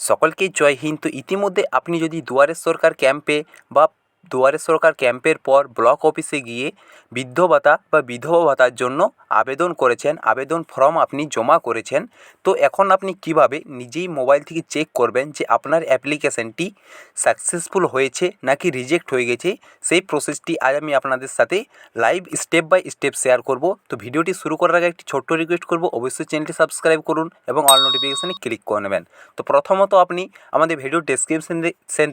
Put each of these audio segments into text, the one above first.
সকলকেই জয় হিন্দ। তো ইতিমধ্যে আপনি যদি দুয়ারে সরকার ক্যাম্পে বা দুয়ারে সরকার ক্যাম্পের পর ব্লক অফিসে গিয়ে বৃদ্ধ ভাতা বা বিধবা ভাতার জন্য আবেদন করেছেন। আবেদন ফর্ম আপনি জমা করেছেন। তো এখন আপনি কীভাবে নিজেই মোবাইল থেকে চেক করবেন যে আপনার অ্যাপ্লিকেশানটি সাকসেসফুল হয়েছে নাকি রিজেক্ট হয়ে গেছে? সেই প্রসেসটি আজ আমি আপনাদের সাথে live step by step share করব। তো ভিডিওটি শুরু করার আগে একটি ছোট্ট রিকোয়েস্ট করব। অবশ্যই চ্যানেলটি সাবস্ক্রাইব করুন এবং অল নোটিফিকেশানে ক্লিক করে নেবেন। তো প্রথমত আপনি আমাদের ভিডিও ডেসক্রিপশন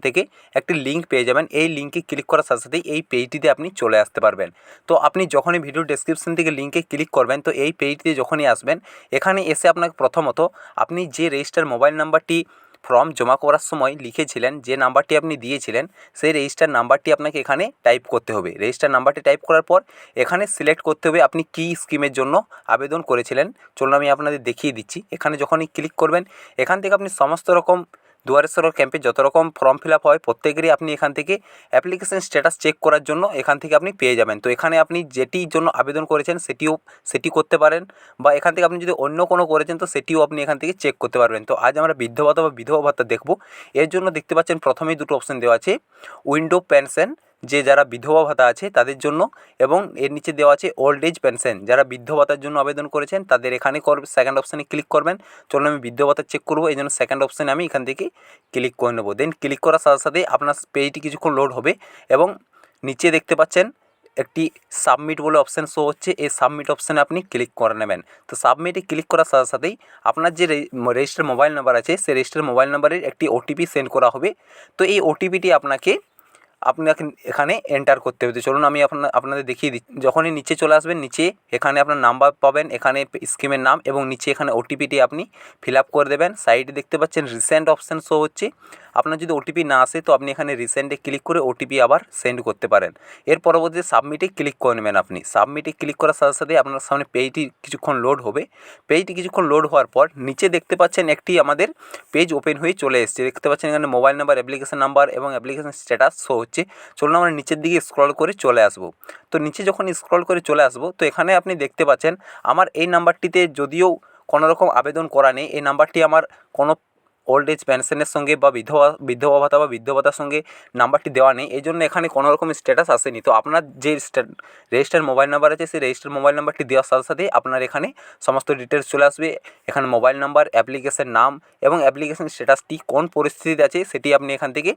থেকে একটি লিঙ্ক পেয়ে যাবেন। এই লিঙ্কে ক্লিক করার সাথে সাথেই এই পেজটিতে আপনি চলে আসতে পারবেন। তো আপনি যখনই ভিডিও ডেসক্রিপশন থেকে লিঙ্কে ক্লিক করবেন, তো এই পেজটিতে যখনই আসবেন, এখানে এসে আপনাকে প্রথমত আপনি যে রেজিস্টার মোবাইল নাম্বারটি ফর্ম জমা করার সময় লিখেছিলেন, যে নাম্বারটি আপনি দিয়েছিলেন, সেই রেজিস্টার নাম্বারটি আপনাকে এখানে টাইপ করতে হবে। রেজিস্টার নাম্বারটি টাইপ করার পর এখানে সিলেক্ট করতে হবে আপনি কী স্কিমের জন্য আবেদন করেছিলেন। চলুন আমি আপনাদের দেখিয়ে দিচ্ছি। এখানে যখনই ক্লিক করবেন, এখান থেকে আপনি সমস্ত রকম দুয়ারে ক্যাম্পে যত রকম ফর্ম ফিল আপ হয়, প্রত্যেকেরই আপনি এখান থেকে অ্যাপ্লিকেশান স্ট্যাটাস চেক করার জন্য এখান থেকে আপনি পেয়ে যাবেন। তো এখানে আপনি যেটির জন্য আবেদন করেছেন, সেটিও, সেটি করতে পারেন বা এখান থেকে আপনি যদি অন্য কোনো করেছেন, তো সেটিও আপনি এখান থেকে চেক করতে পারবেন। তো আজ আমরা বৃদ্ধ ভাতা বা বিধবা ভাতা দেখব। এর জন্য দেখতে পাচ্ছেন প্রথমেই দুটো অপশান দেওয়া আছে উইন্ডো পেনশন যে যারা বিধবা ভাতা আছে তাদের জন্য এবং এর নিচে দেওয়া আছে ওল্ড এজ পেনশন যারা বৃদ্ধ ভাতার জন্য আবেদন করেছেন, তাদের এখানে কর সেকেন্ড অপশানে ক্লিক করবেন। চলুন আমি বৃদ্ধ ভাতা চেক করব, এই জন্য সেকেন্ড অপশানে আমি এখান থেকে ক্লিক করে নেব। দেন ক্লিক করার সাথে সাথে আপনার পেজটি কিছুক্ষণ লোড হবে এবং নিচে দেখতে পাচ্ছেন একটি সাবমিট বলে অপশান শো হচ্ছে। এই সাবমিট অপশানে আপনি ক্লিক করে নেবেন। তো সাবমিটে ক্লিক করার সাথে সাথেই আপনার যে রেজিস্টার মোবাইল নাম্বার আছে, সেই রেজিস্টার মোবাইল নাম্বারের একটি ওটিপি সেন্ড করা হবে। তো এই ওটিপিটি আপনাকে আপনাকে এখানে এন্টার করতে হবে। চলুন আমি আপনাদের দেখিয়ে দিচ্ছি। যখনই নিচে চলে আসবেন, নিচে এখানে আপনার নাম্বার পাবেন, এখানে স্কিমের নাম এবং নিচে এখানে ওটিপিটি আপনি ফিল আপ করে দেবেন। সাইডে দেখতে পাচ্ছেন রিসেন্ট অপশান শো হচ্ছে। আপনার যদি ওটিপি না আসে, তো আপনি এখানে রিসেন্টে ক্লিক করে ওটিপি আবার সেন্ড করতে পারেন। এর পরবর্তীতে সাবমিটে ক্লিক করে নেবেন আপনি। সাবমিটে ক্লিক করার সাথে সাথে আপনার সামনে পেজটি কিছুক্ষণ লোড হবে। পেজটি কিছুক্ষণ লোড হওয়ার পর নিচে দেখতে পাচ্ছেন একটি আমাদের পেজ ওপেন হয়ে চলে এসেছে। দেখতে পাচ্ছেন এখানে মোবাইল নাম্বার অ্যাপ্লিকেশন নাম্বার এবং অ্যাপ্লিকেশন স্ট্যাটাস শো হচ্ছে। চলুন আমরা নিচের দিকে স্ক্রল করে চলে আসব। তো নিচে যখন স্ক্রল করে চলে আসব, তো এখানে আপনি দেখতে পাচ্ছেন আমার এই নাম্বারটিতে যদিও কোনো রকম আবেদন করা নেই, এই নাম্বারটি আমার কোনো ওল্ড এজ পেনশনের সঙ্গে বা বিধবা বিধবা ভাতা বা বৃদ্ধ ভাতার সঙ্গে নাম্বারটি দেওয়া নেই। এই জন্য এখানে কোনো রকম স্ট্যাটাস আসেনি। তো আপনার যে রেজিস্টার মোবাইল নাম্বার আছে, সেই রেজিস্টার মোবাইল নাম্বারটি দেওয়ার সাথে সাথে আপনার এখানে সমস্ত ডিটেলস চলে আসবে। এখানে মোবাইল নাম্বার অ্যাপ্লিকেশন নাম এবং অ্যাপ্লিকেশন স্ট্যাটাসটি কোন পরিস্থিতিতে আছে সেটি আপনি এখান থেকে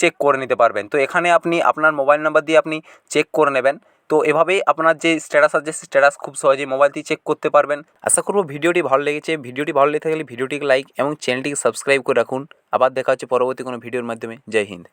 চেক করে নিতে পারবেন। তো এখানে আপনি আপনার মোবাইল নাম্বার দিয়ে আপনি চেক করে নেবেন। তো এভাবেই আপনার যে স্ট্যাটাস আছে স্ট্যাটাস খুব সহজেই মোবাইল দিয়ে চেক করতে পারবেন। আশা করব ভিডিওটি ভালো লেগেছে। ভিডিওটি ভালো লেগে থাকলে ভিডিওটিকে লাইক এবং চ্যানেলটিকে সাবস্ক্রাইব করে রাখুন। আবার দেখা হচ্ছে পরবর্তী কোনো ভিডিওর মাধ্যমে। জয় হিন্দ।